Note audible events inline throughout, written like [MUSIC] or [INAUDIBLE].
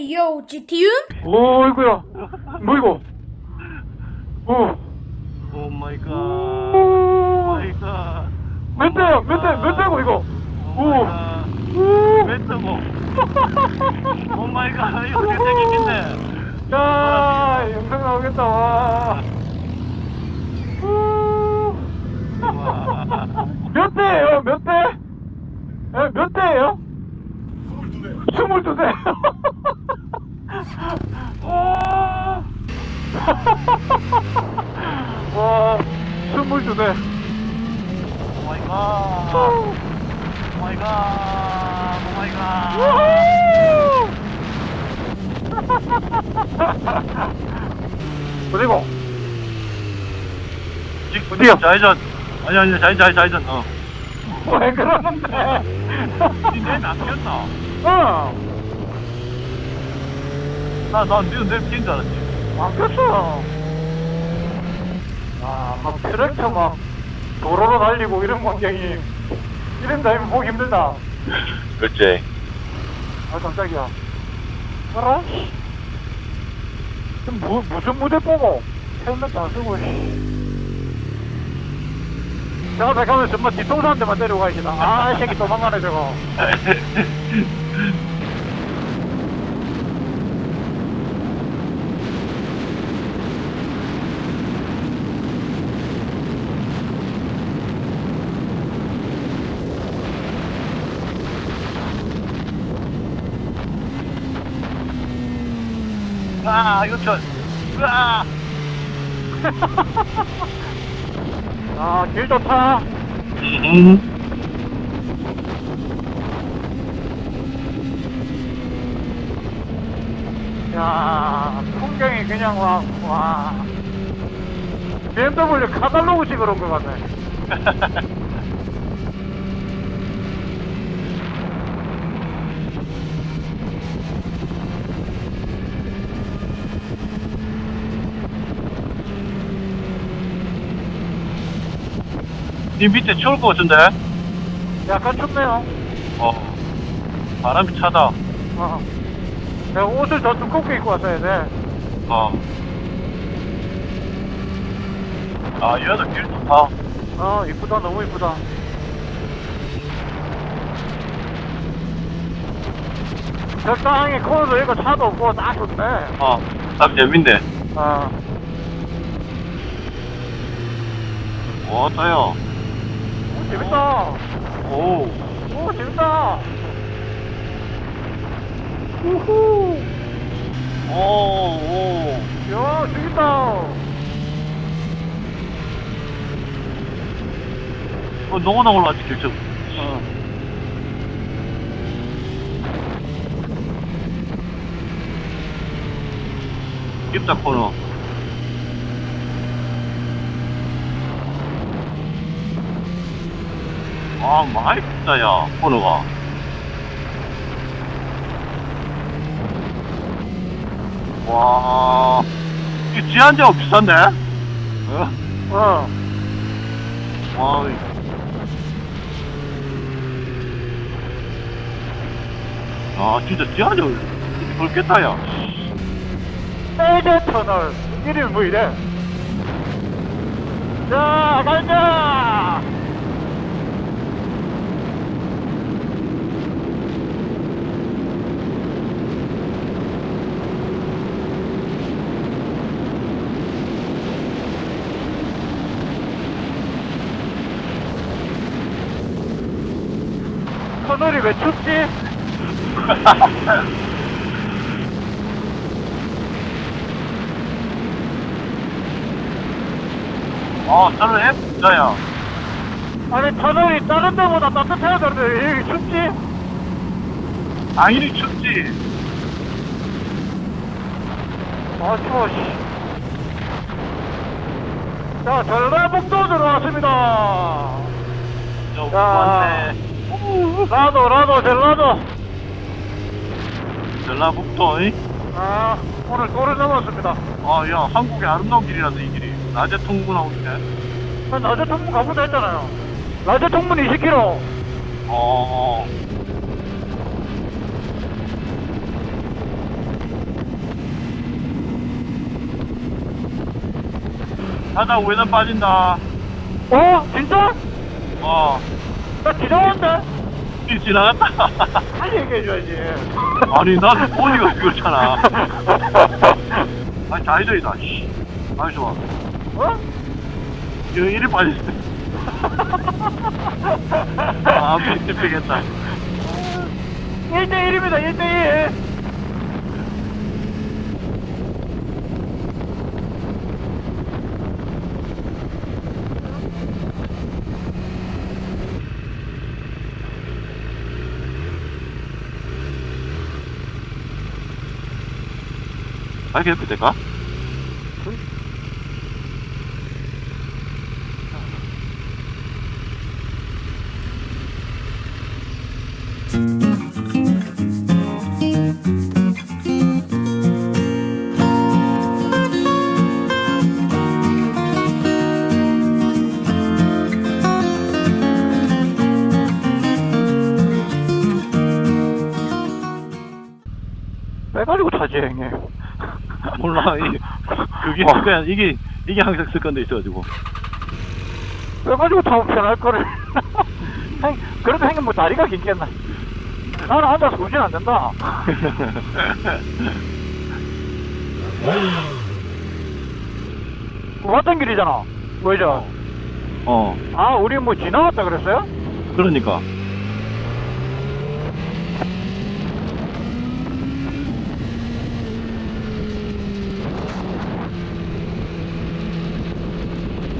헤이요 GTU? 오, 이거야. 뭐 이거? 오. 오 마이 갓. 마이 갓. 몇 대야? 몇 대? 몇 대고 이거? 오 오. 마이 갓. 오. 몇 대고? 오 마이 갓. 이거 몇 대겠겠네. 야, 영상 나오겠다. 와. 오. 와. 몇 대예요? 몇 대? 에, 몇 대예요? 22대. 22대. 와. 와, 22대. 오 마이 갓. 오 마이 갓. 오 마이 갓. 그리고 어디요? 좌회전. 아니 아니 좌회전 좌회전 좌회전. 어. 왜 그러는데? 니내 남겼나? 어, 나난 니는 내 피인 줄 알았지. 막혔어. 아, 막 트랙터 막 도로로 달리고 이런 광경이 이런 다이면 보기 힘들다. 그렇지. 아, 깜짝이야. 뭐라? 지금 무, 무슨 무대 보고 헬멧도 안 쓰고, 씨. 제가 백하면 정말 뒤통수 한 대만 때리고 가시다. 아, 이 새끼 도망가네, 저거. [LAUGHS] 아 이거 저. 으아. [LAUGHS] 아, 길 좋다. 음. 야, 풍경이 그냥 와, 와. BMW 카탈로그식으로 온것 같네. [LAUGHS] 니 밑에 추울 것 같은데? 약간 춥네요. 어. 바람이 차다. 어. 내가 옷을 더 두껍게 입고 왔어야 돼. 어. 아, 얘도 길 좋다. 어, 이쁘다, 너무 이쁘다. 적당히 코너도 있고 차도 없고 딱 좋네. 어. 딱 재밌네. 어. 오, 떠요. 오, 재밌다. 오. 오, 재밌다. 우후. 오, 오. 야, 재밌다. 어, 너무 나 올라왔지, 길쭉. 어. 깊다, 코너. 아, 많이 깊다, 야, 코너가. 와, 이 지한제하고 비싼데? 어? 어. 와, 이- 아, 진짜 지하철 그렇겠다, 야. 세제 터널. 이름이 뭐 이래? 자, 가자! 터널이 왜 춥지? 아, 저는 앱 진짜야. 아니 터널이 다른 데보다 따뜻해야 되는데 왜 여기 춥지? 당연히 춥지. 아 추워 씨. 자 전라북도 들어왔습니다 저, 자. 왔네. 라도 라도 젤라도. 전라북도 이? 아 오늘 또를 넘었습니다. 아야 한국의 아름다운 길이라서 이 길이. 낮에 통문하고 있네 아, 낮에 통문 가보자 했잖아요. 낮에 통문 20km 어, 어, 어. 하다 우회전 빠진다. 어? 진짜? 어. 이 지나갔다. 빨리 얘기해줘야지. 아니, 난 어디가 그렇잖아. 아, 좌회전이다, 씨. 아이, 좋아. 어? 이거 이리 빠졌어. [LAUGHS] 아, 삐삐겠다. 1대1입니다, 1대1. 아, 이렇게 해도 될까? 빼가지고 타지, 형님. 몰라, [LAUGHS] 이, 그게, 어. 그냥, 이게, 이게 항상 습관돼 있어가지고. 빼가지고 타면 편할 거를. 형, [LAUGHS] 그래도 형님 뭐 다리가 긴겠나? 나는 앉아서 운전 안 된다. [LAUGHS] 왔던 길이잖아. 왜죠? 어, 아, 우리 뭐 지나갔다 그랬어요? 그러니까.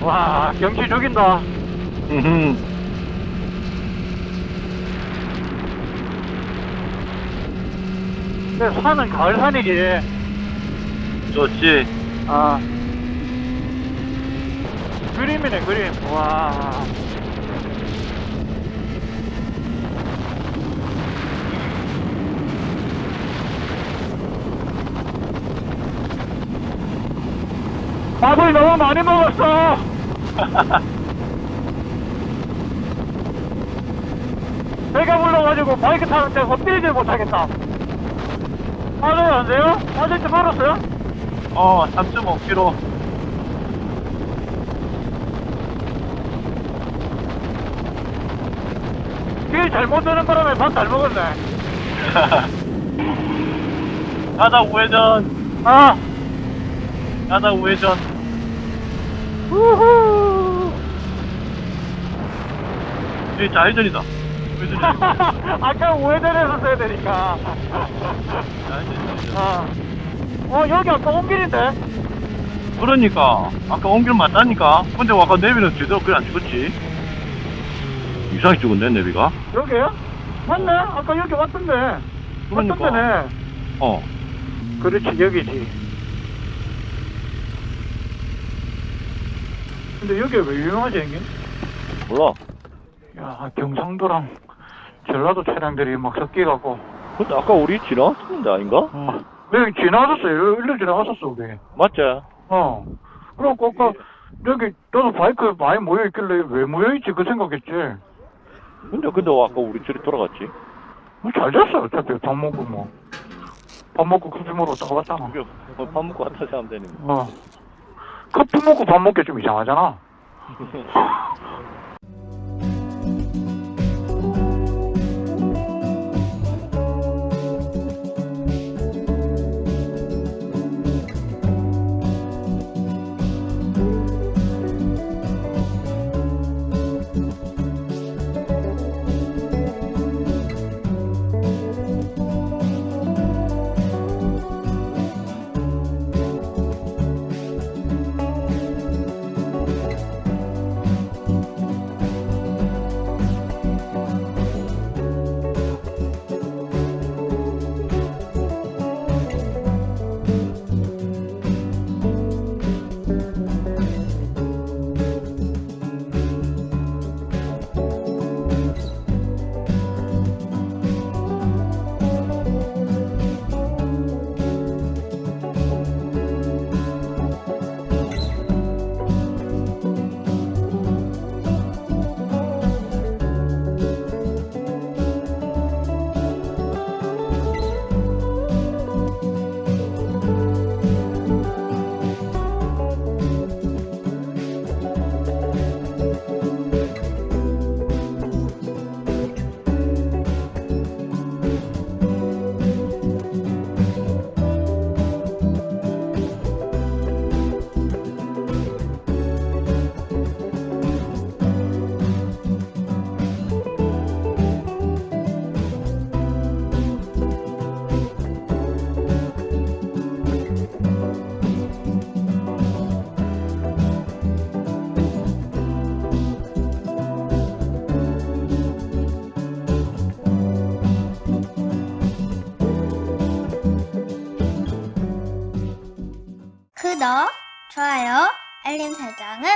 와, 경치 죽인다. 음흠. 근데 산은 가을 산이지. 좋지. 아. 그림이네, 그림. 와. 밥을 너무 많이 먹었어. [LAUGHS] 배가 불러가지고 바이크 타는데 엎드리질 못하겠다. 맞아요, 안 돼요? 맞을 때 멀었어요? 어, 3.5km. 길 잘못 드는 바람에 밥 잘 먹었네. [LAUGHS] 가다 우회전. 아, 가다 우회전. 우후. 이 좌회전이다. 우회전이다. 아까 우회전해서 써야 되니까. 좌회전이다. 아. 어, 여기 아까 온 길인데? 그러니까 아까 온길 맞다니까 근데 아까 내비는 제대로 그래 안 찍었지 이상하게 찍었네 내비가 여기요? 맞네? 아까 여기 왔던데. 그러니까. 왔던데네. 어 그렇지, 여기지. 근데 여기가 왜 유명하지, 형님? 몰라 야, 경상도랑 전라도 차량들이 막 섞여갖고. 근데 아까 우리 지나왔었는데 아닌가? 어. 여기 지나갔었어요. 일로 지나갔었어, 우리. 맞지? 어. 그래갖고 아까 여기 너도 바이크 많이 모여있길래 왜 모여있지 그 생각했지. 근데 근데 아까 우리 집에 돌아갔지 뭐 잘 잤어 어차피 밥 먹고 뭐. 밥 먹고 커피 먹으러 다 갔잖아. 그게 뭐밥 먹고 왔다 하면 되니 어. 커피 먹고 밥 먹기 좀 이상하잖아. [LAUGHS] 알림 설정은